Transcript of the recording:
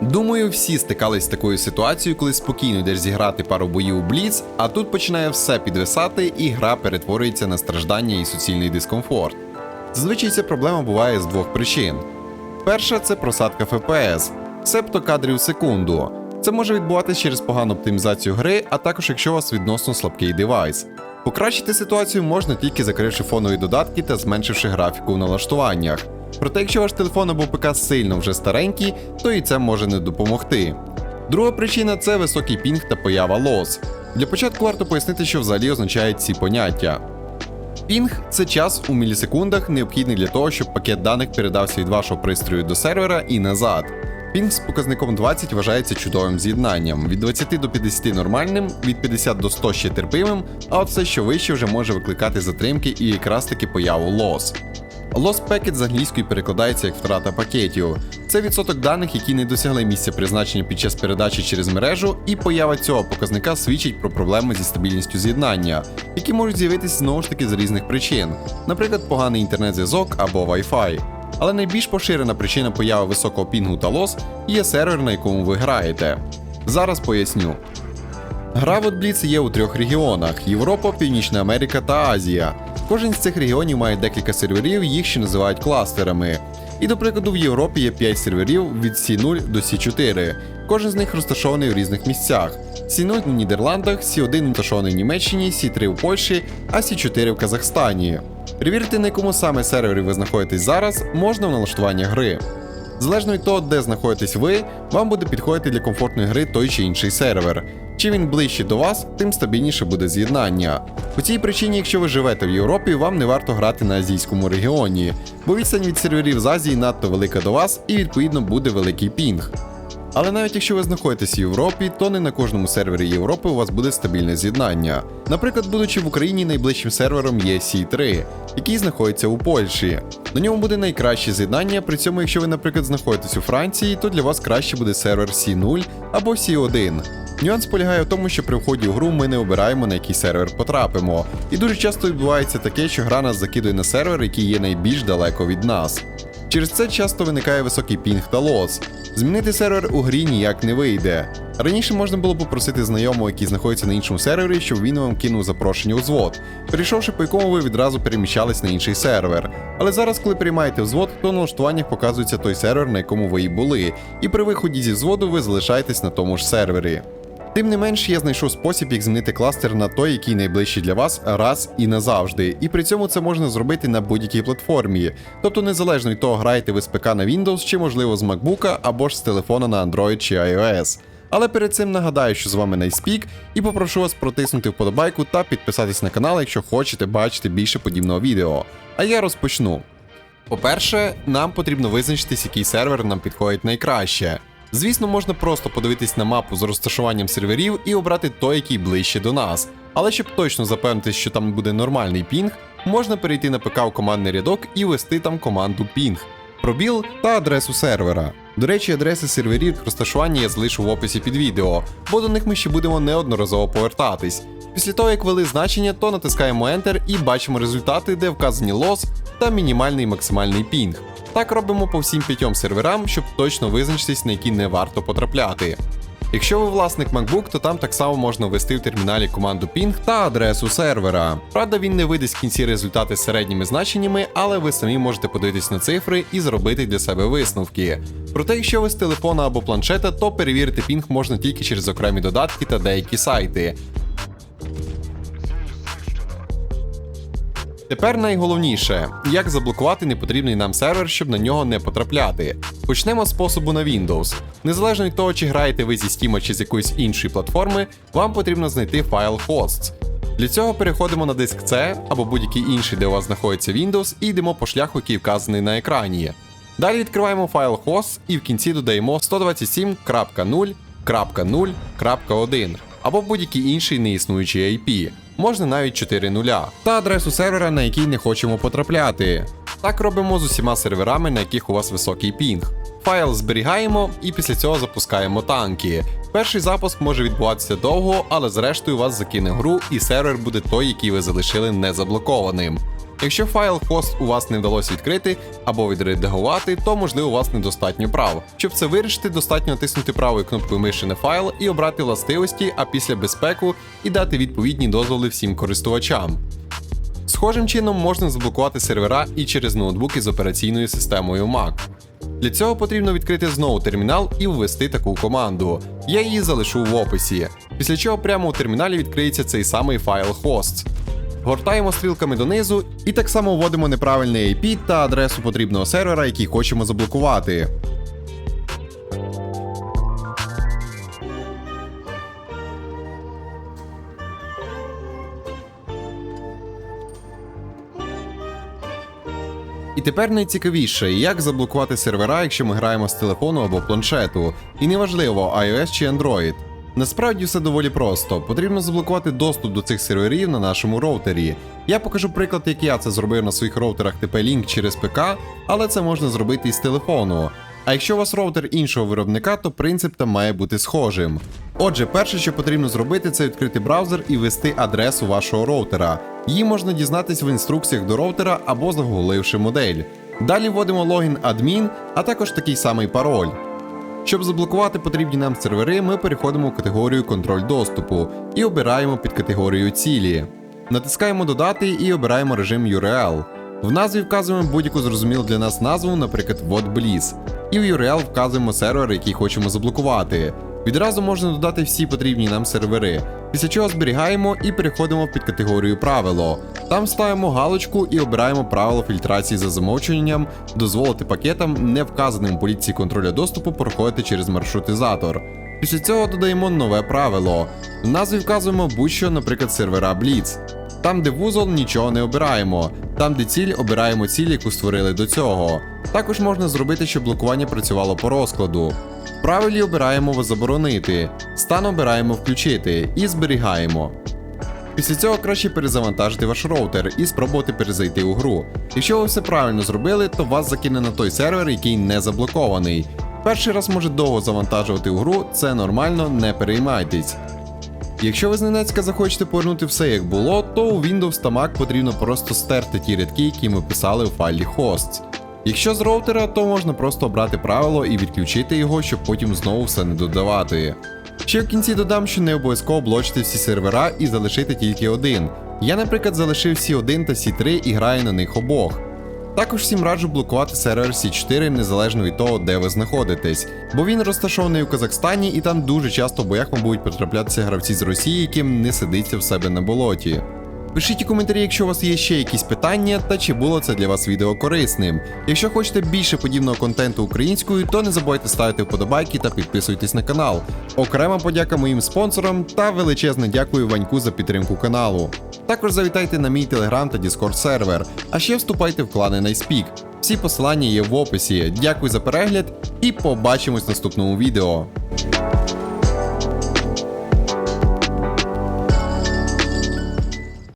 Думаю, всі стикались з такою ситуацією, коли спокійно йдеш зіграти пару боїв у Бліц, а тут починає все підвисати, і гра перетворюється на страждання і суцільний дискомфорт. Зазвичай ця проблема буває з двох причин. Перша це просадка FPS, себто кадрів в секунду. Це може відбуватися через погану оптимізацію гри, а також якщо у вас відносно слабкий девайс. Покращити ситуацію можна тільки закривши фонові додатки та зменшивши графіку в налаштуваннях. Проте, якщо ваш телефон або ПК сильно вже старенький, то і це може не допомогти. Друга причина це високий пінг та поява лос. Для початку варто пояснити, що взагалі означають ці поняття. Пінг це час у мілісекундах, необхідний для того, щоб пакет даних передався від вашого пристрою до сервера і назад. Пінг з показником 20 вважається чудовим з'єднанням, від 20 до 50 нормальним, від 50 до 100 ще терпимим, а от все, що вище, вже може викликати затримки і якраз таки появу лос. Lost Packet з англійської перекладається як втрата пакетів. Це відсоток даних, які не досягли місця призначення під час передачі через мережу, і поява цього показника свідчить про проблеми зі стабільністю з'єднання, які можуть з'явитися знову ж таки з різних причин, наприклад, поганий інтернет-зв'язок або Wi-Fi. Але найбільш поширена причина появи високого пінгу та лос є сервер, на якому ви граєте. Зараз поясню. Гра в Blitz є у трьох регіонах: Європа, Північна Америка та Азія. Кожен з цих регіонів має декілька серверів, їх ще називають кластерами. І, до прикладу, в Європі є 5 серверів від C0 до C4. Кожен з них розташований в різних місцях. C0 в Нідерландах, C1 розташований в Німеччині, C3 у Польщі, а C4 в Казахстані. Перевірити, на якому саме сервері ви знаходитесь зараз, можна в налаштуваннях гри. Залежно від того, де знаходитесь ви, вам буде підходити для комфортної гри той чи інший сервер. Чим він ближче до вас, тим стабільніше буде з'єднання. По цій причині, якщо ви живете в Європі, вам не варто грати на азійському регіоні, бо відстань від серверів з Азії надто велика до вас і відповідно буде великий пінг. Але навіть якщо ви знаходитесь в Європі, то не на кожному сервері Європи у вас буде стабільне з'єднання. Наприклад, будучи в Україні, найближчим сервером є C3, який знаходиться у Польщі. На ньому буде найкраще з'єднання, при цьому, якщо ви, наприклад, знаходитесь у Франції, то для вас краще буде сервер C0 або C1. Нюанс полягає в тому, що при вході в гру ми не обираємо на який сервер потрапимо. І дуже часто відбувається таке, що гра нас закидує на сервер, який є найбільш далеко від нас. Через це часто виникає високий пінг та лос. Змінити сервер у грі ніяк не вийде. Раніше можна було попросити знайомого, який знаходиться на іншому сервері, щоб він вам кинув запрошення у звод, перейшовши по якому ви відразу переміщались на інший сервер. Але зараз, коли приймаєте взвод, то в налаштуваннях показується той сервер, на якому ви і були, і при виході зі взводу ви залишаєтесь на тому ж сервері. Тим не менш, я знайшов спосіб, як змінити кластер на той, який найближчий для вас, раз і назавжди. І при цьому це можна зробити на будь-якій платформі. Тобто, незалежно від того, граєте ви з ПК на Windows чи, можливо, з MacBook або ж з телефона на Android чи iOS. Але перед цим нагадаю, що з вами Найспік, і попрошу вас протиснути вподобайку та підписатись на канал, якщо хочете бачити більше подібного відео. А я розпочну. По-перше, нам потрібно визначитись, який сервер нам підходить найкраще. Звісно, можна просто подивитись на мапу з розташуванням серверів і обрати той, який ближче до нас. Але щоб точно запевнитись, що там буде нормальний пінг, можна перейти на ПК у командний рядок і ввести там команду пінг, пробіл та адресу сервера. До речі, адреси серверів розташування я залишу в описі під відео, бо до них ми ще будемо неодноразово повертатись. Після того, як ввели значення, то натискаємо Enter і бачимо результати, де вказані лос та мінімальний максимальний пінг. Так робимо по всім п'ятьом серверам, щоб точно визначитись, на які не варто потрапляти. Якщо ви власник MacBook, то там так само можна ввести в терміналі команду ping та адресу сервера. Правда, він не видасть кінці результати з середніми значеннями, але ви самі можете подивитись на цифри і зробити для себе висновки. Проте, якщо ви з телефона або планшета, то перевірити пінг можна тільки через окремі додатки та деякі сайти. Тепер найголовніше, як заблокувати непотрібний нам сервер, щоб на нього не потрапляти. Почнемо з способу на Windows. Незалежно від того, чи граєте ви зі Steam чи з якоїсь іншої платформи, вам потрібно знайти файл hosts. Для цього переходимо на диск C або будь-який інший, де у вас знаходиться Windows, і йдемо по шляху, який вказаний на екрані. Далі відкриваємо файл hosts і в кінці додаємо 127.0.0.1 або будь-який інший неіснуючий IP. Можна навіть 4 нуля, та адресу сервера, на який не хочемо потрапляти. Так робимо з усіма серверами, на яких у вас високий пінг. Файл зберігаємо і після цього запускаємо танки. Перший запуск може відбуватися довго, але зрештою вас закине гру, і сервер буде той, який ви залишили незаблокованим. Якщо файл хост у вас не вдалося відкрити або відредагувати, то можливо у вас недостатньо прав. Щоб це вирішити, достатньо натиснути правою кнопкою миші на файл і обрати властивості, а після безпеку і дати відповідні дозволи всім користувачам. Схожим чином можна заблокувати сервера і через ноутбуки з операційною системою Mac. Для цього потрібно відкрити знову термінал і ввести таку команду. Я її залишу в описі. Після чого прямо у терміналі відкриється цей самий файл hosts. Гортаємо стрілками донизу і так само вводимо неправильний IP та адресу потрібного сервера, який хочемо заблокувати. І тепер найцікавіше, як заблокувати сервера, якщо ми граємо з телефону або планшету. І неважливо, iOS чи Android. Насправді все доволі просто. Потрібно заблокувати доступ до цих серверів на нашому роутері. Я покажу приклад, як я це зробив на своїх роутерах TP-Link через ПК, але це можна зробити і з телефону. А якщо у вас роутер іншого виробника, то принцип там має бути схожим. Отже, перше, що потрібно зробити, це відкрити браузер і ввести адресу вашого роутера. Її можна дізнатись в інструкціях до роутера або загугливши модель. Далі вводимо логін адмін, а також такий самий пароль. Щоб заблокувати потрібні нам сервери, ми переходимо в категорію контроль доступу і обираємо під категорію цілі. Натискаємо додати і обираємо режим URL. В назві вказуємо будь-яку зрозумілу для нас назву, наприклад, WordBliss. І в URL вказуємо сервер, який хочемо заблокувати. Відразу можна додати всі потрібні нам сервери, після чого зберігаємо і переходимо під категорію правило. Там ставимо галочку і обираємо правило фільтрації за замовчуванням, дозволити пакетам, не вказаним поліції контроля доступу, проходити через маршрутизатор. Після цього додаємо нове правило. В назві вказуємо будь-що, наприклад, сервера Blitz. Там, де вузол, нічого не обираємо. Там, де ціль, обираємо ціль, яку створили до цього. Також можна зробити, щоб блокування працювало по розкладу. В обираємо заборонити, стан обираємо включити і зберігаємо. Після цього краще перезавантажити ваш роутер і спробувати перезайти у гру. Якщо ви все правильно зробили, то вас закине на той сервер, який не заблокований. Перший раз може довго завантажувати у гру, це нормально, не переймайтесь. Якщо ви зненацька захочете повернути все як було, то у Windows та Mac потрібно просто стерти ті рядки, які ми писали у файлі hosts. Якщо з роутера, то можна просто обрати правило і відключити його, щоб потім знову все не додавати. Ще в кінці додам, що не обов'язково блочити всі сервера і залишити тільки один. Я, наприклад, залишив C1 та C3 і граю на них обох. Також всім раджу блокувати сервер C4 незалежно від того, де ви знаходитесь, бо він розташований у Казахстані і там дуже часто в боях вам будуть потраплятися гравці з Росії, яким не сидиться в себе на болоті. Пишіть у коментарі, якщо у вас є ще якісь питання, та чи було це для вас відео корисним. Якщо хочете більше подібного контенту українською, то не забувайте ставити вподобайки та підписуйтесь на канал. Окрема подяка моїм спонсорам та величезне дякую Ваньку за підтримку каналу. Також завітайте на мій телеграм та Discord сервер, а ще вступайте в клани Найспік. Всі посилання є в описі. Дякую за перегляд і побачимось в наступному відео.